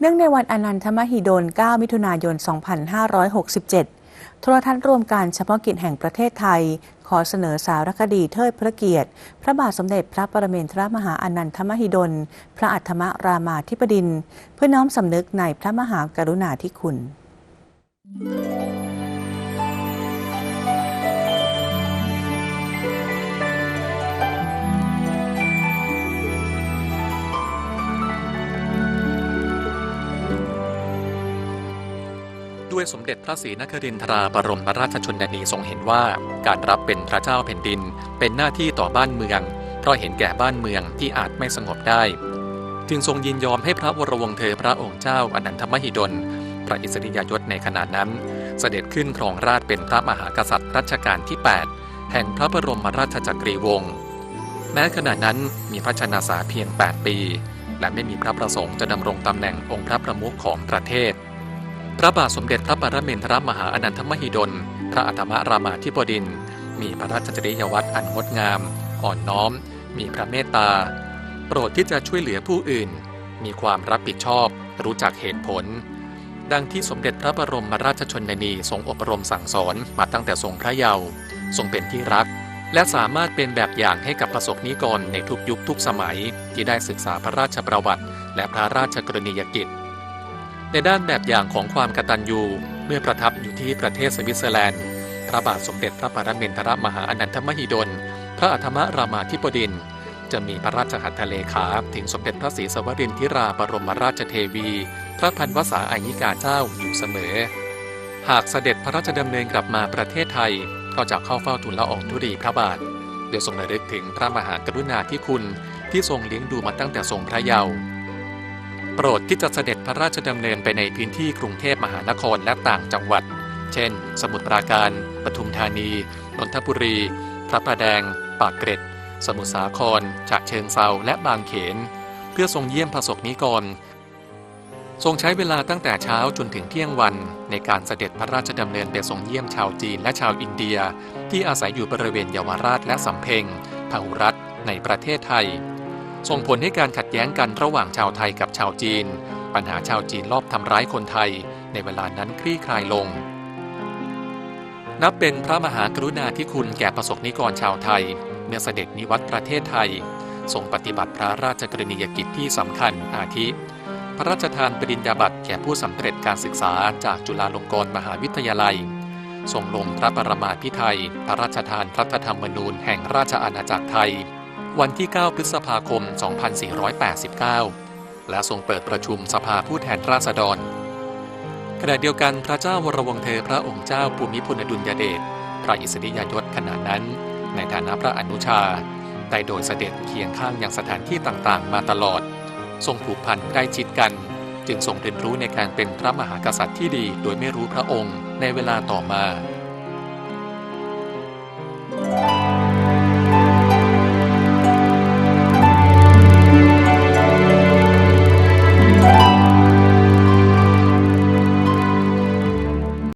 เนื่องในวันอนันทมหิดล 9 มิถุนายน 2567 โทรทัศน์รวมการเฉพาะกิจแห่งประเทศไทย ขอเสนอสารคดีเทิดพระเกียรติ พระบาทสมเด็จพระปรเมนทรมหาอนันทมหิดล พระอัฏฐมรามาธิบดิน เพื่อน้อมสำนึกในพระมหากรุณาธิคุณ ด้วยสมเด็จพระศรีนครินทราบรมราชชนนีทรงเห็นว่า การรับเป็นพระเจ้าแผ่นดิน เป็นหน้าที่ต่อบ้านเมือง เพราะเห็นแก่บ้านเมืองที่อาจไม่สงบได้ จึงทรงยินยอมให้พระวรวงศ์เธอพระองค์เจ้าอนันทมหิดล พระอิสริยยศในขณะนั้น เสด็จขึ้นครองราชเป็นพระมหากษัตริย์รัชกาลที่ 8 แห่งพระบรมราชจักรีวงศ์แม้ขณะนั้นมีพระชนสาเพียง 8 ปี และไม่มีพระประสงค์จะดำรงตำแหน่งองค์พระประมุขของประเทศ พระบาทสมเด็จพระปรเมนทรมหาอนันทมหิดล พระอัฏฐมรามาธิบดิน มีพระราชจริยวัตรอันงดงาม อ่อนน้อม มีพระเมตตา โปรดที่จะช่วยเหลือผู้อื่น มีความรับผิดชอบ รู้จักเหตุผล ดังที่สมเด็จพระบรมราชชนนีทรงอบรมสั่งสอนมาตั้งแต่ทรงพระเยาว์ ทรงเป็นที่รัก และสามารถเป็นแบบอย่างให้กับประสบนิกรในทุกยุคทุกสมัยที่ได้ศึกษาพระราชประวัติ และพระราชกรณียกิจ ในด้านแบบอย่างของความกตัญญูเมื่อประทับอยู่ที่ประเทศสวิตเซอร์แลนด์ พระบาทสมเด็จพระปรเมนทรมหาอนันทมหิดล พระอัฏฐมรามาธิบดิน จะมีพระราชหัตถเลขาถึงสมเด็จพระศรีสวรินทิราบรมราชเทวี พระพันวษาอายิกาเจ้าอยู่เสมอ หากเสด็จพระราชดำเนินกลับมาประเทศไทย ก็จะเข้าเฝ้าทูลละอองธุรีพระบาทโดยทรงระลึกถึงพระมหากรุณาธิคุณที่ทรงเลี้ยงดูมาตั้งแต่ทรงพระเยาว์ โปรดที่จะเสด็จพระราชดำเนินไปในพื้นที่กรุงเทพมหานครและต่างจังหวัด เช่น สมุทรปราการ ปทุมธานี นนทบุรี พระประแดง ปากเกร็ด สมุทรสาคร ฉะเชิงเซาและบางเขน เพื่อทรงเยี่ยมพระสกนิกรทรงใช้เวลาตั้งแต่เช้าจนถึงเที่ยงวัน ในการเสด็จพระราชดำเนินไปทรงเยี่ยมชาวจีนและชาวอินเดีย ที่อาศัยอยู่บริเวณเยาวราชและสำเพ็งพหุรัฐในประเทศไทย ส่งผลให้การขัดแย้งกันระหว่างชาวไทยกับชาวจีน ปัญหาชาวจีนลอบทำร้ายคนไทย ในเวลานั้นคลี่คลายลง นับเป็นพระมหากรุณาธิคุณแก่ประสบนิกรชาวไทย เมื่อเสด็จนิวัตประเทศไทยทรงปฏิบัติพระราชกรณียกิจที่สำคัญอาทิ พระราชทานปริญญาบัตรแก่ผู้สำเร็จการศึกษาจากจุฬาลงกรณ์มหาวิทยาลัยทรงลงพระประมาภิไธยพระราชทานรัฐธรรมนูญแห่งราชอาณาจักรไทย วันที่ 9 พฤษภาคม 2489 และทรงเปิดประชุมสภาผู้แทนราษฎร ขณะเดียวกันพระเจ้าวรวงเธอพระองค์เจ้าภูมิพลอดุลยเดชพระอิสริยยศขณะนั้น ในฐานะพระอนุชา ได้โดยเสด็จเคียงข้างอยังสถานที่ต่างๆ มาตลอด ทรงผูกพันใกล้ชิดกัน จึงทรงเรียนรู้ในการเป็นพระมหากษัตริย์ที่ดีโดยไม่รู้พระองค์ในเวลาต่อมา